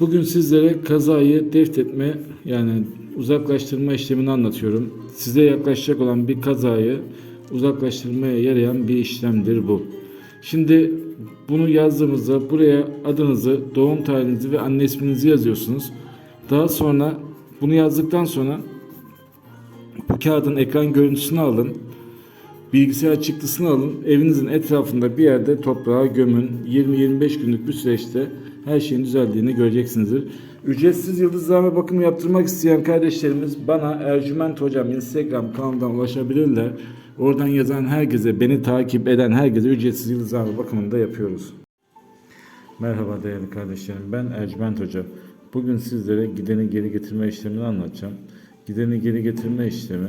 Bugün sizlere kazayı deftetme yani uzaklaştırma işlemini anlatıyorum. Size yaklaşacak olan bir kazayı uzaklaştırmaya yarayan bir işlemdir bu. Şimdi bunu yazdığımızda buraya adınızı, doğum tarihinizi ve anne isminizi yazıyorsunuz. Daha sonra bunu yazdıktan sonra bu kağıdın ekran görüntüsünü alın. Bilgisayar çıktısını alın. Evinizin etrafında bir yerde toprağa gömün. 20-25 günlük bir süreçte her şeyin düzeldiğini göreceksinizdir. Ücretsiz yıldızlama bakımı yaptırmak isteyen kardeşlerimiz bana Ercüment Hocam Instagram kanalından ulaşabilirler. Oradan yazan herkese, beni takip eden herkese ücretsiz yıldızlama bakımını da yapıyoruz. Merhaba değerli kardeşlerim. Ben Ercüment Hoca. Bugün sizlere gideni geri getirme işlemini anlatacağım. Gideni geri getirme işlemi